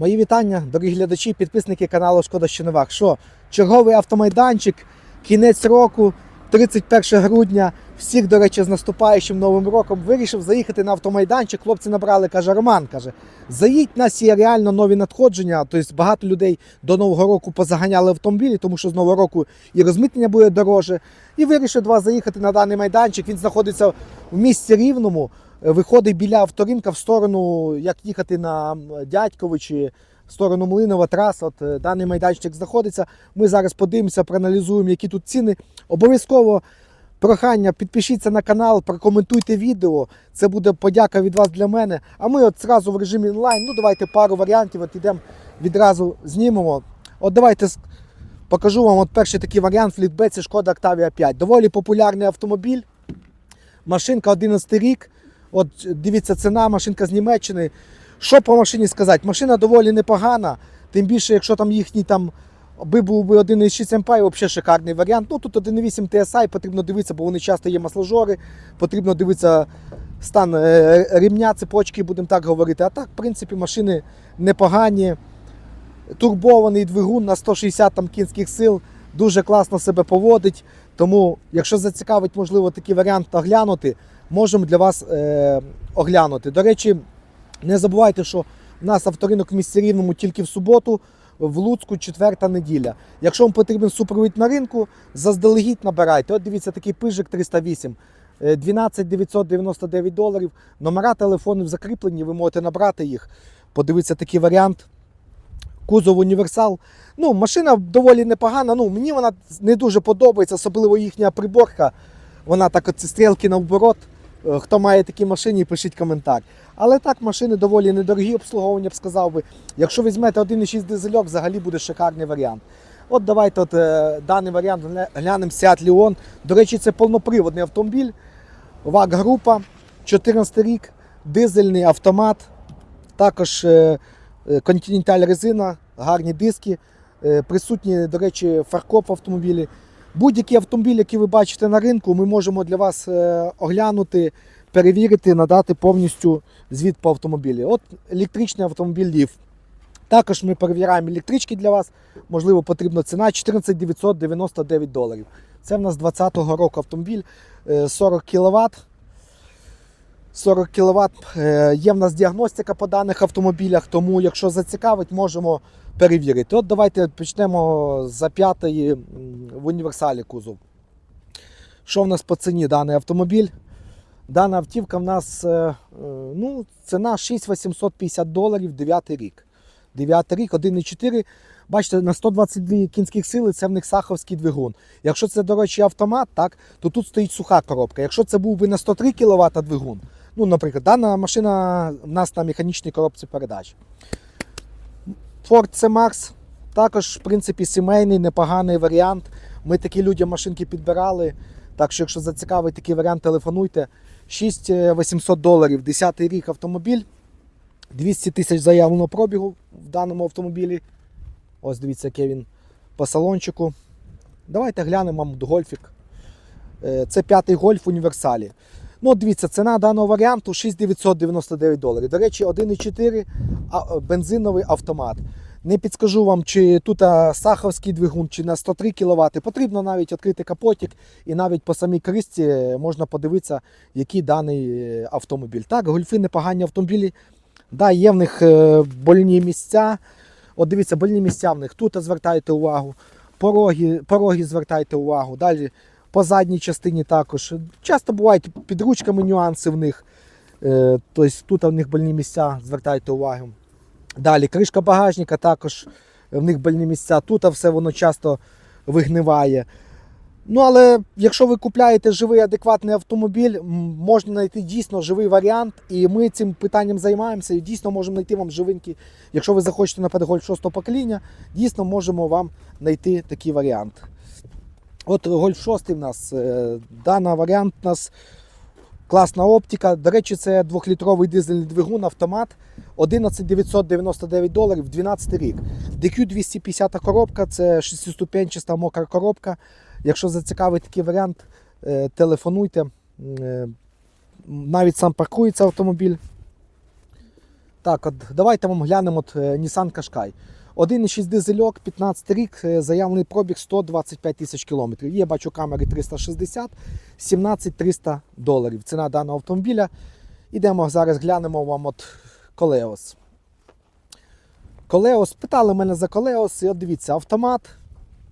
Мої вітання, дорогі глядачі, підписники каналу Шкода Щеновак. Що, черговий автомайданчик, кінець року, 31 грудня. Всіх, до речі, з наступаючим новим роком вирішив заїхати на автомайданчик. Хлопці набрали, каже Роман. каже, заїдь, нас є реально нові надходження. Тобто багато людей до Нового року позаганяли автомобілі, тому що з Нового року і розмитнення буде дороже. І вирішив два заїхати на даний майданчик. Він знаходиться в місті Рівному. Е, Виходить біля авторинка в сторону, як їхати на чи в сторону Млинова траса. От е, даний майданчик знаходиться. Ми зараз подивимося, проаналізуємо, які тут ціни. Обов'язково прохання, підпишіться на канал, прокоментуйте відео. Це буде подяка від вас для мене. А ми от зразу в режимі онлайн. Ну давайте пару варіантів. От ідемо відразу знімемо. От давайте покажу вам от перший такий варіант флітбет, це Шкода Octavia 5. Доволі популярний автомобіль. Машинка 11 рік. От дивіться, ціна, машинка з Німеччини. Що по машині сказати? Машина доволі непогана. Тим більше, якщо там їхній там би був би 1,6 MPI, взагалі шикарний варіант. Ну тут 1,8 TSI, потрібно дивитися, бо вони часто є масложори. Потрібно дивитися стан е, рівня, цепочки, будемо так говорити. А так, в принципі, машини непогані. Турбований двигун на 160 там, кінських сил, дуже класно себе поводить. Тому, якщо зацікавить, можливо, такий варіант оглянути, можемо для вас е, оглянути. До речі, не забувайте, що в нас авторинок в місті Рівному тільки в суботу, в Луцьку четверта неділя. Якщо вам потрібен супровід на ринку, заздалегідь набирайте. От дивіться, такий пижик 308. е, 12 999 доларів. Номера телефонів закріплені, ви можете набрати їх. Подивіться такий варіант. Кузов універсал. Ну, машина доволі непогана. Ну, мені вона не дуже подобається, особливо їхня приборка. Вона так от стрілки наоборот. Е, Хто має такі машини, пишіть коментар. Але так, машини доволі недорогі обслуговування, б сказав би. Якщо візьмете 1,6 дизельок, взагалі буде шикарний варіант. От давайте от, е, даний варіант глянемо Seat Leon. До речі, це повноприводний автомобіль. ВАГ група, 14 рік, дизельний автомат. Також е, Continental резина, гарні диски. Е, Присутні, до речі, фаркоп в автомобілі. Будь-який автомобіль, який ви бачите на ринку, ми можемо для вас е, оглянути, перевірити, надати повністю звіт по автомобілі. От електричний автомобіль Лів. Також ми перевіряємо електрички для вас. Можливо, потрібна ціна 14 999 доларів. Це в нас 20-го року автомобіль, е, 40 кВт. 40 кВт. Є в нас діагностика по даних автомобілях, тому якщо зацікавить, можемо перевірити. От давайте почнемо за п'ятої в універсалі кузов. Що в нас по ціні даний автомобіль? Дана автівка в нас е, е, ну, ціна 6850 доларів 9 рік. 9 рік, 1,4. Бачите, на 122 кінських сили це в них саховський двигун. Якщо це, до речі, автомат, так, то тут стоїть суха коробка. Якщо це був би на 103 кВт двигун, ну, наприклад, дана машина в нас на механічній коробці передач. Ford C-Max також, в принципі, сімейний, непоганий варіант. Ми такі людям машинки підбирали. Так що, якщо зацікавить такий варіант, телефонуйте. 6800 доларів, 10 рік автомобіль. 200 тисяч заявленого пробігу в даному автомобілі. Ось дивіться, який він по салончику. Давайте глянемо гольфік. Е, Це п'ятий гольф в універсалі. Ну, дивіться, ціна даного варіанту 6999 доларів. До речі, 1,4 а- е, бензиновий автомат. Не підскажу вам, чи тут а, саховський двигун, чи на 103 кВт. Потрібно навіть відкрити капотик, і навіть по самій крисці е, можна подивитися, який даний е, автомобіль. Так, гольфи непогані автомобілі. Да, є в них е, больні місця. От дивіться, больні місця в них. Тут звертайте увагу. Пороги, пороги звертайте увагу. Далі по задній частині також. Часто бувають під ручками нюанси в них. Е, Тобто тут в них больні місця, звертайте увагу. Далі кришка багажника також в них больні місця. Тут все воно часто вигниває. Ну, але якщо ви купляєте живий адекватний автомобіль, можна знайти дійсно живий варіант, і ми цим питанням займаємося. І дійсно можемо знайти вам живинки. Якщо ви захочете на Гольф 6 покоління, дійсно можемо вам знайти такий варіант. От Гольф 6 в нас, е, даний варіант у нас класна оптика. До речі, це 2-літровий дизельний двигун, автомат. 11 999 доларів, 12 рік. DQ 250 коробка, це 6-ступенчаста мокра коробка. Якщо зацікавить такий варіант, е, телефонуйте. Е, Навіть сам паркується автомобіль. Так, от давайте вам глянемо от, Nissan Qashqai. 1,6 дизельок, 15 рік, е, заявлений пробіг 125 тисяч кілометрів. Є, бачу, камери 360, 17 300 доларів. Ціна даного автомобіля. Ідемо зараз глянемо вам от Колеос. Колеос, питали мене за Колеос, і от дивіться, автомат,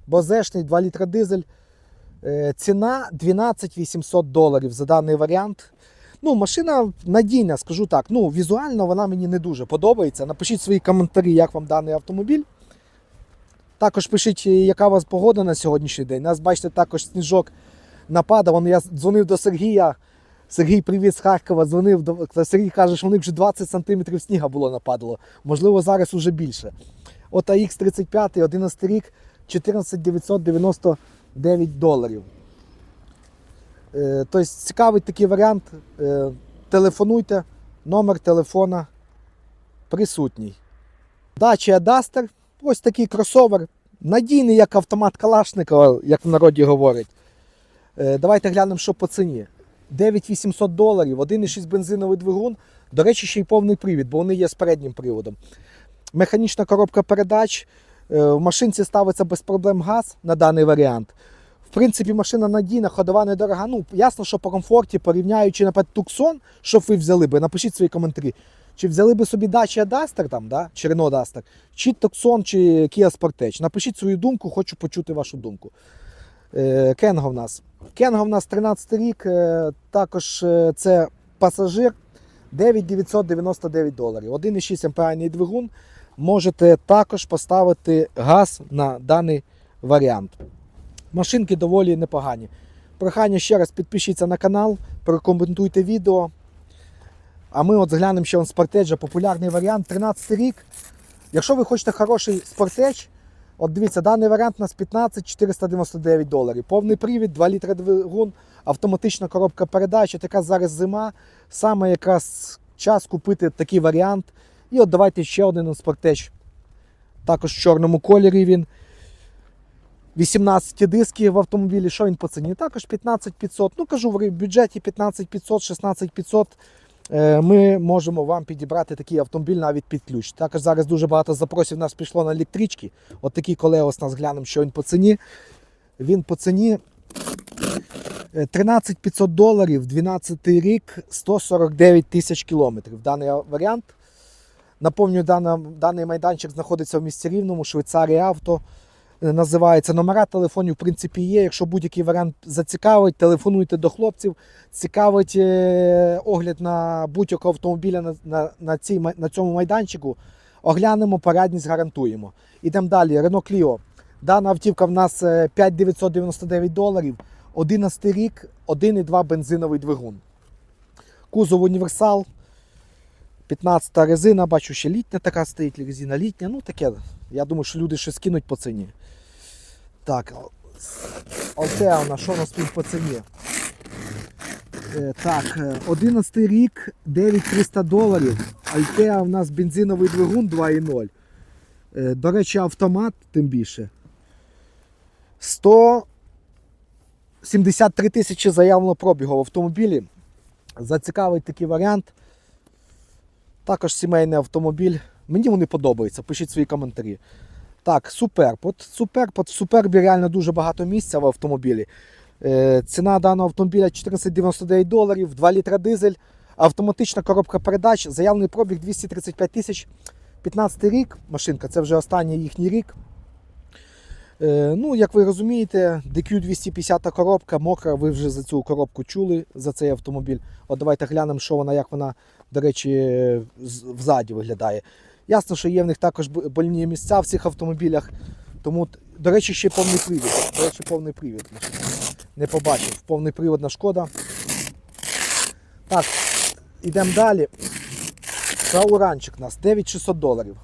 бозешний, 2 літра дизель. Е, Ціна 12 800 доларів за даний варіант. Ну, машина надійна, скажу так. Ну, візуально вона мені не дуже подобається. Напишіть свої коментарі, як вам даний автомобіль. Також пишіть, яка у вас погода на сьогоднішній день. Нас, бачите, також сніжок нападав. Я дзвонив до Сергія. Сергій, привіт з Харкова. Дзвонив до Сергій каже, що вони вже 20 см снігу було нападало. Можливо, зараз уже більше. От AX35, 11 рік, 14 999 доларів. Е, Тобто цікавий такий варіант. Е, Телефонуйте, номер телефона присутній. Dacia Duster, ось такий кросовер. Надійний, як автомат Калашникова, як в народі говорять. Е, Давайте глянемо, що по ціні. 9800 доларів, 1,6 бензиновий двигун. До речі, ще й повний привід, бо вони є з переднім приводом. Механічна коробка передач. В машинці ставиться без проблем газ на даний варіант. В принципі, машина надійна, ходова недорога. Ну, ясно, що по комфорті, порівняючи, наприклад, Tucson, що ви взяли би, напишіть свої коментарі. Чи взяли би собі Dacia Duster, там, да? чи Renault Duster, чи Tucson, чи Kia Sportage. Напишіть свою думку, хочу почути вашу думку. Е, Кенго в нас. Кенго в нас 13 рік, е, також е, це пасажир 9999 доларів. 1,6 амперний двигун. Можете також поставити газ на даний варіант. Машинки доволі непогані. Прохання ще раз підпишіться на канал, прокоментуйте відео. А ми от зглянемо ще он спортеджа, популярний варіант. 13 рік. Якщо ви хочете хороший спортедж, от дивіться, даний варіант у нас 15 499 доларів. Повний привід, 2 літри двигун, автоматична коробка передач. Така зараз зима. Саме якраз час купити такий варіант. І от давайте ще один спортеж. Також в чорному кольорі він. 18 диски в автомобілі, що він по ціні? Також 15500. Ну кажу, в бюджеті 15500, 16500 е, ми можемо вам підібрати такий автомобіль навіть під ключ. Також зараз дуже багато запросів нас пішло на електрички. От такі колеос нас глянемо, що він по ціні. Він по ціні е, 13 500 доларів, 12 рік, 149 тисяч кілометрів. Даний варіант. Наповнюю, даний майданчик знаходиться в місті Рівному, Швейцарія авто. Е, Називається номера телефонів, в принципі, є. Якщо будь-який варіант зацікавить, телефонуйте до хлопців. Цікавить е, огляд на будь-якого автомобіля на, на, на, цій, на цьому майданчику. Оглянемо, порядність гарантуємо. Ідемо далі. Renault Clio. Дана автівка в нас е, 5999 доларів, 11 рік, 1,2 бензиновий двигун. Кузов універсал. 15 резина, бачу, ще літня така стоїть, резина літня. Ну таке. Я думаю, що люди щось кинуть по ціні. Так, у нас що у нас тут по ціні? Е, Так, е, 11 рік, 9300 доларів. Альтеа у нас бензиновий двигун 2.0. Е, До речі, автомат тим більше. 173 тисячі заявлено пробігу в автомобілі. Зацікавить такий варіант. Також сімейний автомобіль. Мені вони подобаються. Пишіть свої коментарі. Так, суперб. От суперб, от в супербі реально дуже багато місця в автомобілі. Е, ціна даного автомобіля 1499 доларів, 2 літра дизель, автоматична коробка передач, заявлений пробіг 235 тисяч. 15 рік машинка, це вже останній їхній рік. Е, ну, як ви розумієте, DQ 250 коробка, мокра, ви вже за цю коробку чули за цей автомобіль. От давайте глянемо, що вона, як вона, до речі, взаді виглядає. Ясно, що є в них також больні місця в цих автомобілях. Тому, до речі, ще повний привід. До речі, повний привід. Не побачив. Повний приводна шкода. Так, ідемо далі. Тауранчик у нас 9600 доларів.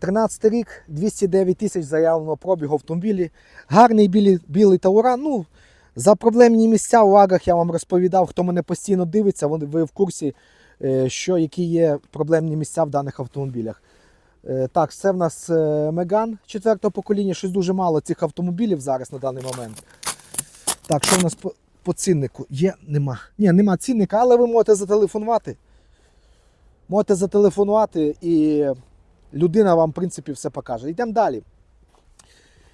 13 рік, 209 тисяч заявленого пробігу автомобілі. Гарний білий, білий тауран. Ну, за проблемні місця у лагах я вам розповідав, хто мене постійно дивиться, ви в курсі, е, що, які є проблемні місця в даних автомобілях. Е, Так, це в нас е, Меган четвертого покоління. Щось дуже мало цих автомобілів зараз на даний момент. Так, що в нас по, по ціннику? Є, нема. Ні, нема цінника, але ви можете зателефонувати. Можете зателефонувати і людина вам, в принципі, все покаже. Йдемо далі.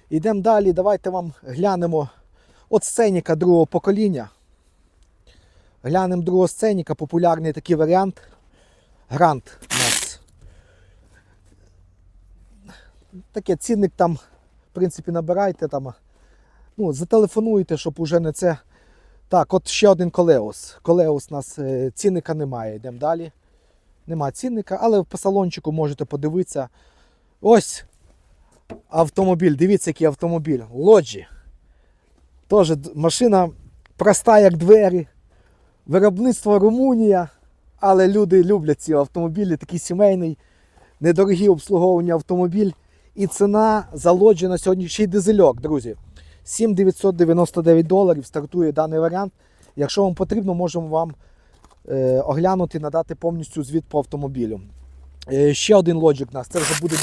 Йдемо далі. Давайте вам глянемо от сценіка другого покоління. Глянемо другого сценіка, популярний такий варіант. Грант у нас. Таке цінник там, в принципі, набирайте там. Ну, зателефонуйте, щоб уже не це. Так, от ще один колеус. Колеус у нас е, цінника немає. Йдемо далі. Нема цінника, але по салончику можете подивитися. Ось автомобіль. Дивіться, який автомобіль. Лоджі. Теж машина проста, як двері. Виробництво Румунія. Але люди люблять ці автомобілі, такий сімейний, недорогий обслуговування автомобіль. І ціна за лоджі на сьогодні ще й дизельок, друзі. 7999 доларів стартує даний варіант. Якщо вам потрібно, можемо вам оглянути, надати повністю звіт по автомобілю. Е, ще один лоджик у нас. Це вже буде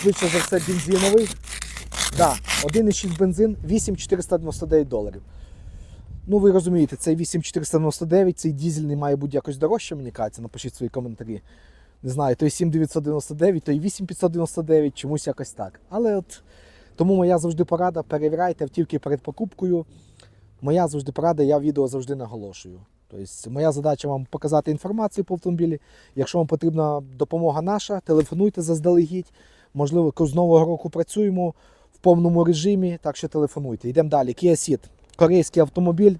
швидше за все бензиновий. Да, 1,6 бензин, 8,499 доларів. Ну, ви розумієте, цей 8,499, цей дізельний має бути якось дорожче, мені кажеться, напишіть свої коментарі. Не знаю, той 7,999, той 8,599, чомусь якось так. Але от тому моя завжди порада, перевіряйте автівки перед покупкою. Моя завжди порада, я відео завжди наголошую. Тобто, моя задача вам показати інформацію по автомобілі. Якщо вам потрібна допомога наша, телефонуйте заздалегідь. Можливо, з нового року працюємо в повному режимі, так що телефонуйте. Йдемо далі. Kia Ceed. Корейський автомобіль.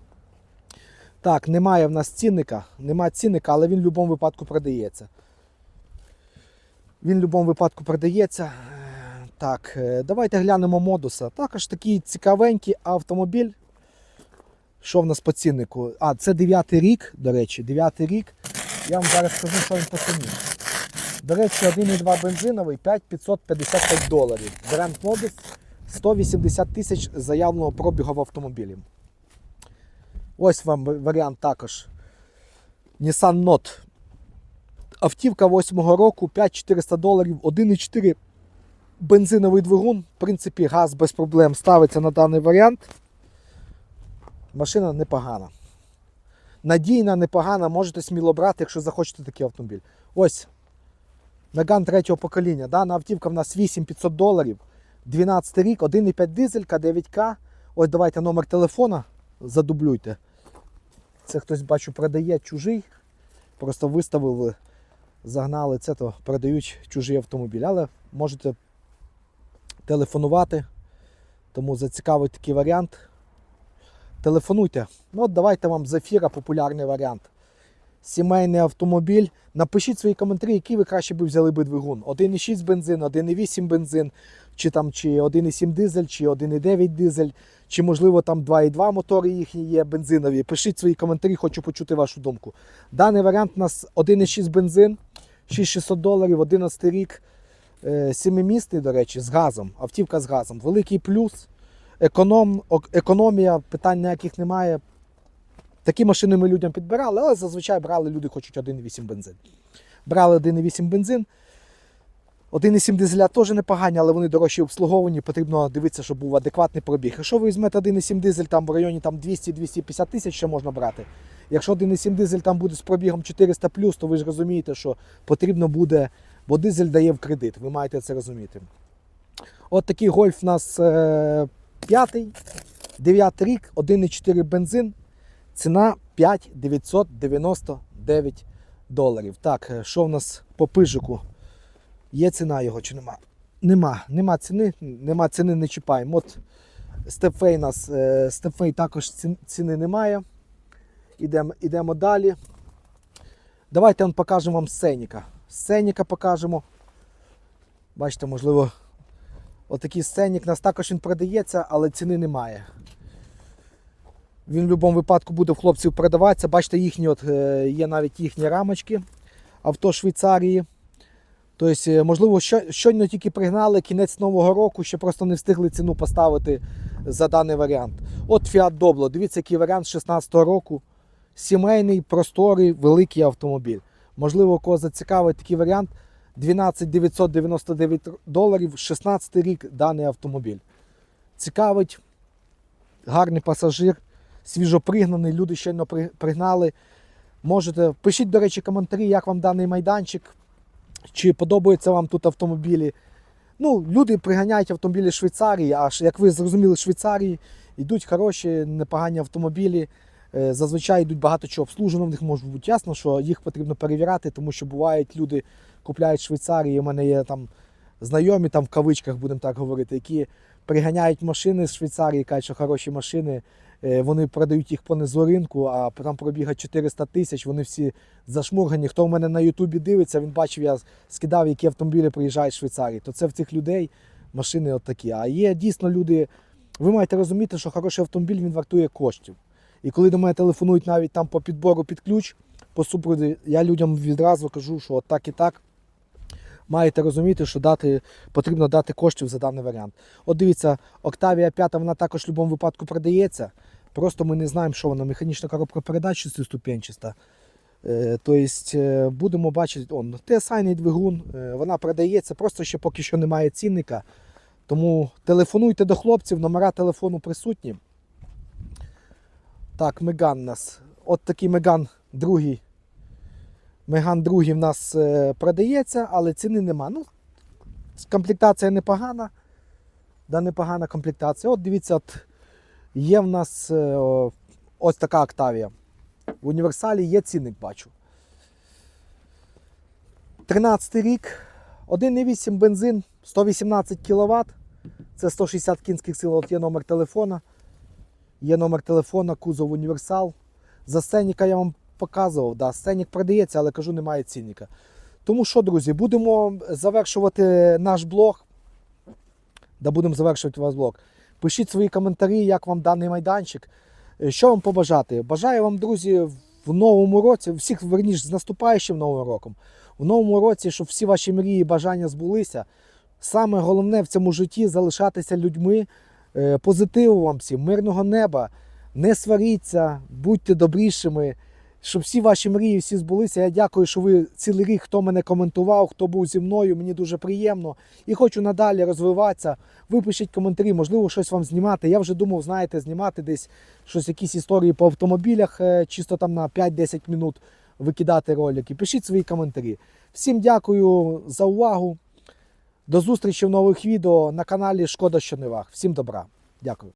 Так, немає в нас цінника, немає цінника, але він в будь-якому випадку продається. Він в будь-якому випадку продається. Е, Так, е, давайте глянемо модуса. Також такий цікавенький автомобіль. Що в нас по ціннику? А, це 9 рік, до речі, 9 рік. Я вам зараз скажу, що він по ціні. До речі, 1,2 бензиновий 5555 доларів. Grand Modus 180 тисяч заявленого пробігу в автомобілі. Ось вам варіант також. Nissan Note. Автівка 8-го року, 5400 доларів, 1,4 бензиновий двигун. В принципі, газ без проблем ставиться на даний варіант. Машина непогана. Надійна, непогана, можете сміло брати, якщо захочете такий автомобіль. Ось. Меган третього покоління. Дана автівка в нас 8500 доларів. 12 рік, 1,5 дизелька, 9К. Ось давайте номер телефона задублюйте. Це хтось бачу продає чужий. Просто виставили, загнали це, то продають чужий автомобіль. Але можете телефонувати. Тому зацікавить такий варіант. Телефонуйте. Ну от давайте вам з ефіра популярний варіант. Сімейний автомобіль. Напишіть свої коментарі, який ви краще би взяли би двигун. 1,6 бензин, 1,8 бензин, чи там чи 1,7 дизель, чи 1,9 дизель, чи можливо там 2,2 мотори їхні є бензинові. Пишіть свої коментарі, хочу почути вашу думку. Даний варіант у нас 1,6 бензин, 6600 доларів, 11 рік. Е, Сімимісний, до речі, з газом. Автівка з газом. Великий плюс. Економ, економія, питань ніяких немає. Такі машини ми людям підбирали, але зазвичай брали люди хочуть 1,8 бензин. Брали 1,8 бензин. 1,7 дизеля теж непогані, але вони дорожчі обслуговані. Потрібно дивитися, щоб був адекватний пробіг. Якщо ви візьмете 1,7 дизель там в районі там, 200-250 тисяч, ще можна брати. Якщо 1,7 дизель там буде з пробігом 400 то ви ж розумієте, що потрібно буде, бо дизель дає в кредит. Ви маєте це розуміти. От такий гольф у нас е, п'ятий, 9 рік, 1,4 бензин. Ціна 5999 доларів. Так, е, що в нас по пижику? Є ціна його чи нема? Нема. Нема ціни, нема ціни, не чіпаємо. От Степфей нас, е, Степфей також ціни немає. Ідемо, ідемо далі. Давайте покажемо вам сценіка. Сценіка покажемо. Бачите, можливо, отакий сценік. Нас також він продається, але ціни немає. Він в будь-якому випадку буде в хлопців продаватися. Бачите, їхні от, е, є навіть їхні рамочки авто Швейцарії. Тобто, е, можливо, щойно тільки пригнали кінець нового року, ще просто не встигли ціну поставити за даний варіант. От Fiat Doblo. Дивіться, який варіант з 16-го року. Сімейний, просторий, великий автомобіль. Можливо, кого зацікавить такий варіант. 12 999 доларів, 16 рік даний автомобіль. Цікавить, гарний пасажир, свіжопригнаний, люди щойно пригнали. Можете пишіть, до речі, коментарі, як вам даний майданчик, чи подобаються вам тут автомобілі. Ну, люди приганяють автомобілі Швейцарії, аж як ви зрозуміли, з Швейцарії йдуть хороші, непогані автомобілі. Е, Зазвичай йдуть багато чого обслужено, в них може бути ясно, що їх потрібно перевіряти, тому що бувають люди купляють в Швейцарії. У мене є там знайомі, там в кавичках будемо так говорити, які приганяють машини з Швейцарії, кажуть, що хороші машини. Е, Вони продають їх понизу ринку, а там пробіга 400 тисяч, вони всі зашмургані. Хто в мене на Ютубі дивиться, він бачив, я скидав, які автомобілі приїжджають з Швейцарії. То це в цих людей машини от такі. А є дійсно люди. Ви маєте розуміти, що хороший автомобіль він вартує коштів. І коли до мене телефонують навіть там по підбору під ключ, по супроводу, я людям відразу кажу, що от так і так. Маєте розуміти, що дати, потрібно дати коштів за даний варіант. От дивіться, Octavia 5 вона також в будь-якому випадку продається. Просто ми не знаємо, що вона механічна коробка передач шестиступенчаста. Е, Тобто е, будемо бачити, он, TSI двигун, е, вона продається, просто ще поки що немає цінника. Тому телефонуйте до хлопців, номера телефону присутні. Так, Меган у нас. От такий Меган другий. Меган другий в нас е, продається, але ціни нема. Ну, комплектація непогана. Да, непогана комплектація. От дивіться, от є в нас е, ось така Октавія. В універсалі є цінник, бачу. 13 рік, 1,8 бензин, 118 кВт. Це 160 кінських сил. От є номер телефона. Є номер телефона, кузов універсал. За сценіка я вам показував. Да, сценік продається, але кажу, немає цінника. Тому що, друзі, будемо завершувати наш блог. Да, будемо завершувати ваш блог. Пишіть свої коментарі, як вам даний майданчик. Е, Що вам побажати? Бажаю вам, друзі, в новому році, всіх верніш з наступаючим новим роком. В новому році, щоб всі ваші мрії і бажання збулися. Саме головне в цьому житті залишатися людьми. Е, Позитиву вам всім, мирного неба. Не сваріться, будьте добрішими, щоб всі ваші мрії всі збулися. Я дякую, що ви цілий рік, хто мене коментував, хто був зі мною. Мені дуже приємно. І хочу надалі розвиватися. Ви пишіть коментарі, можливо, щось вам знімати. Я вже думав, знаєте, знімати десь щось, якісь історії по автомобілях, е, чисто там на 5-10 минут викидати ролики. Пишіть свої коментарі. Всім дякую за увагу. До зустрічі в нових відео на каналі Шкода що не ваг. Всім добра. Дякую.